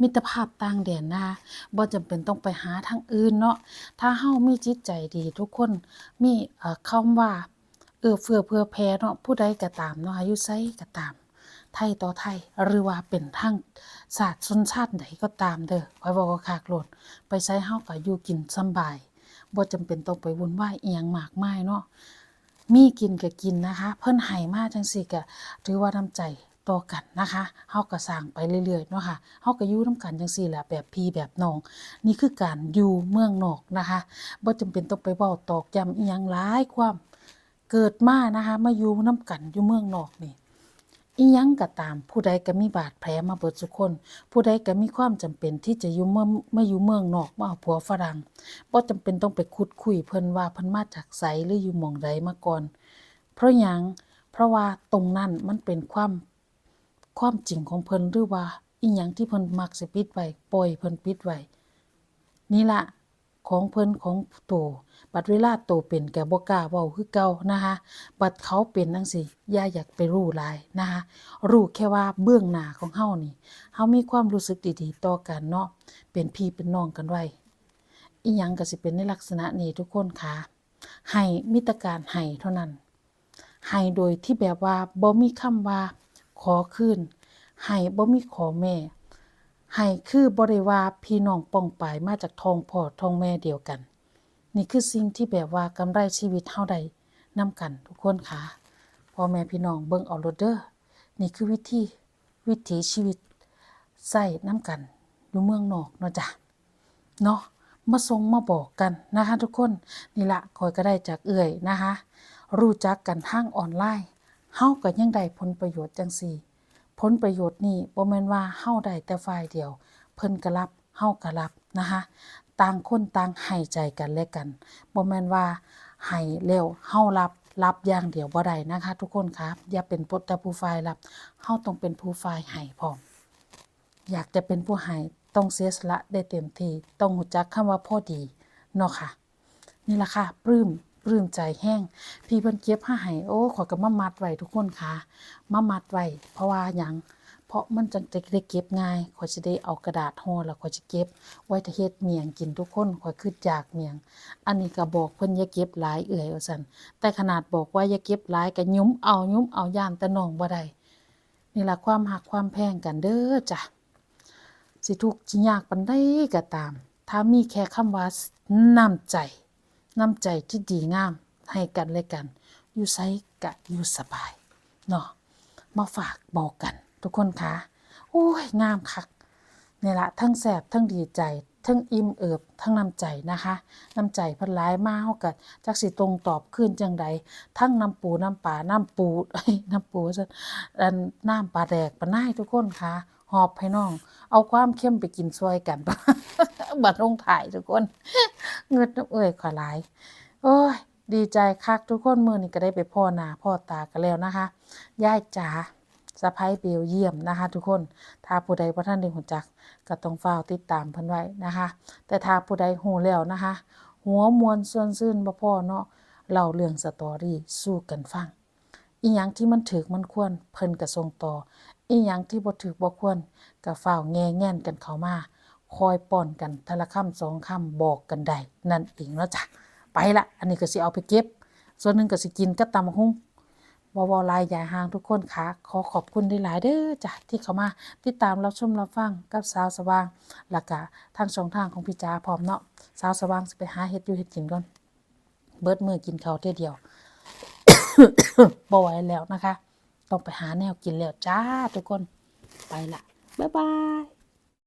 มิตรภาพต่างแดนนะคะบ่จำเป็นต้องไปหาทางอื่นเนาะถ้าเฮามีจิตใจดีทุกคนมีเอ่อคำว่าเอื้อเฟื้อเผื่อแผ่เนาะผู้ใดก็ตามเนาะอายู่ไสก็ตาม ไทยต่อไทยหรือว่าเป็นทางศาสตร์ชนชาติใดก็ตามเด้อข้บอกว่าคักโลดไปไสเฮาก็อยู่กินสบายบ่จำเป็นต้องไปวุ่นวายอีหยังมากมายเนาะมีกินก็กินนะคะ เพิ่นให้มาจังซี่ก็ถือว่าน้ำใจ ต่อกันนะคะเฮาก็สร้างไปเรื่อยๆเนาะค่ะเฮาก็อยู่นํกันจังซี่แหละแบบพี่แบบน้อง นี่คือการอยู่เมืองนอกนะคะบ่จำเป็นต้องไปเว้าตอกย้ำอีหยังหลายความเกิดมานะคะมาอยู่น้ำกันอยู่เมืองนอกนี่อีหยังก็ตาม ผู้ใดก็มีบาดแผลมาเบิดทุกคน ผู้ใดก็มีความจำเป็นที่จะอยู่เมื่องมาอยู่เมืองนอกมาเอาผัวฝรั่งบ่จำเป็นต้องไปคุดคุยเพิ่นว่าเพิ่นมาจากไสหรืออยู่หม่องใดมาก่อน เพราะหยังเพราะว่าตรงนั้นมันเป็นความ ความจริงของเพิ่นหรือว่าอีหยังที่เพิ่นมักสิปิดไว้ปล่อยเพิ่นปิดไว้นี่ละของเพิ่นของโตบัดเวลาโตเป็นแกบ่กล้าเว้าคือเก่านะคะบัดเขาเป็นจังซี่ย่าอยากไปรู้หลายนะคะรู้แค่ว่าเบื้องหน้าของเฮานี่เฮามีความรู้สึกดีๆต่อกันเนาะเป็นพี่เป็นน้องกันไว้อีหยังก็สิเป็นในลักษณะนี้ทุกคนค่ะให้มิตรการให้เท่านั้นให้โดยที่แบบว่าบ่มีคำว่า ขอคืนให้บ่มีขอแม่ให้คือบ่ได้ว่าพี่น้องป้องปายมาจากทองพ่อทองแม่เดียวกัน นี่คือสิ่งที่แบบว่ากำไรชีวิตเฮาได้นํกันทุกคนค่ะพ่อแม่พี่น้องเบิ่งเอาโลดเด้อนี่คือวิธีวิถีชีวิตใส่นํกัน อยู่เมืองนอกเนาะจ้ะเนาะมาส่งมาบอกกันนะคะทุกคน นี่ละคอยก็ได้จากเอื่อยนะคะ รู้จักกันทางออนไลน์ เฮาก็ยังได้ผลประโยชน์จังซี่ ผลประโยชน์นี่บ่แม่นว่าเฮาได้แต่ฝ่ายเดียว เพิ่นก็รับเฮาก็รับนะคะต่างคนต่างให้ใจกันและกันบ่แม่นว่าให้แล้วเฮารับรับอย่างเดียวบ่ได้นะคะ ทุกคนครับอย่าเป็นแต่ผู้ฝ่ายรับเฮาต้องเป็นผู้ฝ่ายให้พร้อมอยากจะเป็นผู้ให้ต้องเสียสละได้เต็มที่ต้องรู้จักคำว่าพอดีเนาะค่ะ นี่ล่ะค่ะปลื้ม ปลื้มใจแห้งพี่เพิ่นเก็บให้ให้โอ้ขอยก็มามัดไว้ทุกคนค่ะมามัดไว้เพราะว่าหยังเพราะมันจังจะได้เก็บง่ายขอยสิได้เอากระดาษห่อแล้วขอยจะเก็บ ไว้ถ้าเฮ็ดเมียงกินทุกคนขอยคืออยากเมียง อันนี้ก็บอกเพิ่นอย่าเก็บหลายเอื่อยว่าซั่นแต่ขนาดบอกว่าอย่าเก็บหลายก็ยุ้มเอายุ้มเอาย่านแต่น้องบ่ได้นี่ล่ะความหักความแพงกันเด้อจ้ะสิทุกข์สิยากปานใดก็ตาม ถ้ามีแค่คำว่าน้ำใจ น้ำใจที่ดีงามให้กันและกัน อยู่ไสกะอยู่สบาย เนาะมาฝากบอกกัน ทุกคนคะโอ้ย งามคักนี่ละทั้งแสบทั้งดีใจทั้งอิ่มเอิบทั้งน้ำใจนะคะน้ำใจพันหลายมาเฮากัจักสิตรงตอบคืนจังใดทั้งน้ำปูน้ำปลาน้ำปูน้ำปูซะน้ำปลาแดกปลาหน้ายทุกคนคะหอบให้น้อง เอาความเข้มไปกินซวยกันบัดลงถ่ายทุกคน เงิดน้ำเอ่ยขอหลาย โอ้ย ดีใจคักทุกคนมือนี้ก็ได้ไปพ่อหนาพ่อตากันแล้วนะคะยายจ๋าสะพ้ายเบลเยี่ยมนะคะ ทุกคน ถ้าผู้ใดบ่ท่านได้หูจักก็ต้องเฝ้าติดตามเพิ่นไว้นะคะ แต่ถ้าผู้ใดหูแล้วนะคะ หัวมวลส่วนซื่นบ่พ่อเนาะเล่าเรื่องสตอรี่สู้กันฟัง อีหยังที่มันถึกมันควรเพิ่นก็ส่งต่อ อีหยังที่บ่ถึกบ่ควรก็ฝ้าแง่แง่นกันเข้ามา คอยป้อนกันทละคำสองคำบอกกันได้นั่นเองเนาะจ้ะไปละอันนี้ก็สิเอาไปเก็บ ส่วนหนึ่งก็สิกินกับตำหุ้งวอวอลายยาห่างทุกคนค่ะ ขอขอบคุณหลายเด้อจ้ะที่เข้ามาติดตามรับชมรับฟังกับสาวสว่างแล้วก็ทางช่องทางของพี่จ๋าพร้อมเนาะสาวสว่างสิไปหาเฮ็ดอยู่เฮ็ดกินก่อน เบิดมือกินเขาเท่เดียวบ่ไหวแล้วนะคะ ต้องไปหาแนวกินแล้วจ้าทุกคนไปละบ๊ายบาย